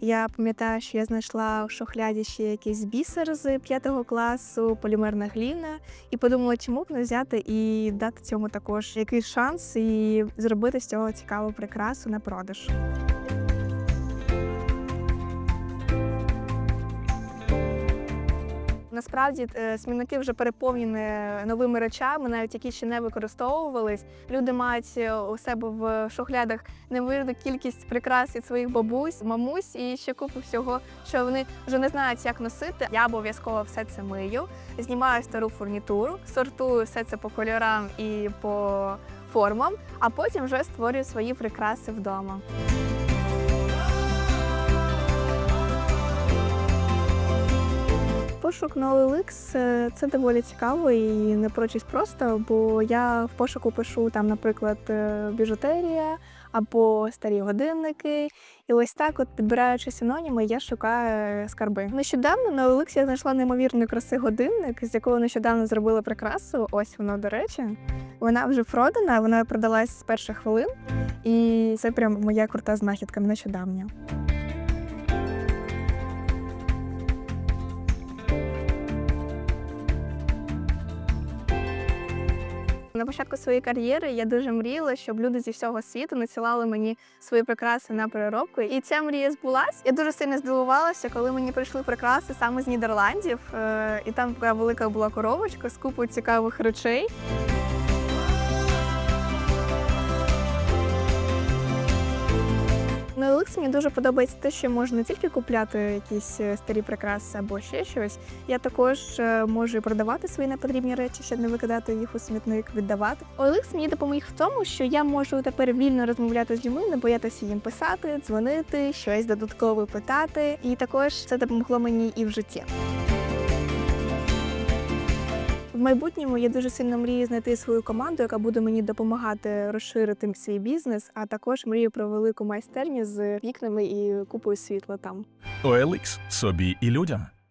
Я пам'ятаю, що я знайшла у шухляді ще якийсь бісер з п'ятого класу, полімерна гліна, і подумала, чому б не взяти і дати цьому також якийсь шанс і зробити з цього цікаву прикрасу на продаж. Насправді е, смітники вже переповнені новими речами, навіть які ще не використовувались. Люди мають е, у себе в шухлядах невірну кількість прикрас від своїх бабусь, мамусь і ще купу всього, що вони вже не знають, як носити. Я обов'язково все це мию, знімаю стару фурнітуру, сортую все це по кольорам і по формам, а потім вже створюю свої прикраси вдома. Пошук на OLX – це доволі цікаво і не прочись просто, бо я в пошуку пишу там, наприклад, е, біжутерія або старі годинники. І ось так, от підбираючи синоніми, я шукаю скарби. Нещодавно на OLX я знайшла неймовірної краси годинник, з якого нещодавно зробили прикрасу. Ось воно, до речі. Вона вже продана, вона продалась з перших хвилин, і це прям моя крута знахідка нещодавня. На початку своєї кар'єри я дуже мріяла, щоб люди зі всього світу надсилали мені свої прикраси на переробку. І ця мрія збулась. Я дуже сильно здивувалася, коли мені прийшли прикраси саме з Нідерландів. Е, І там така велика була коробочка з купою цікавих речей. На OLX мені дуже подобається те, що можна не тільки купляти якісь е, старі прикраси або ще щось. Я також е, можу продавати свої непотрібні речі, щоб не викидати їх у смітник, віддавати. OLX мені допоміг в тому, що я можу тепер вільно розмовляти з людьми, не боятися їм писати, дзвонити, щось додатково питати. І також це допомогло мені і в житті. В майбутньому я дуже сильно мрію знайти свою команду, яка буде мені допомагати розширити свій бізнес, а також мрію про велику майстерню з вікнами і купою світла там. OLX – собі і людям.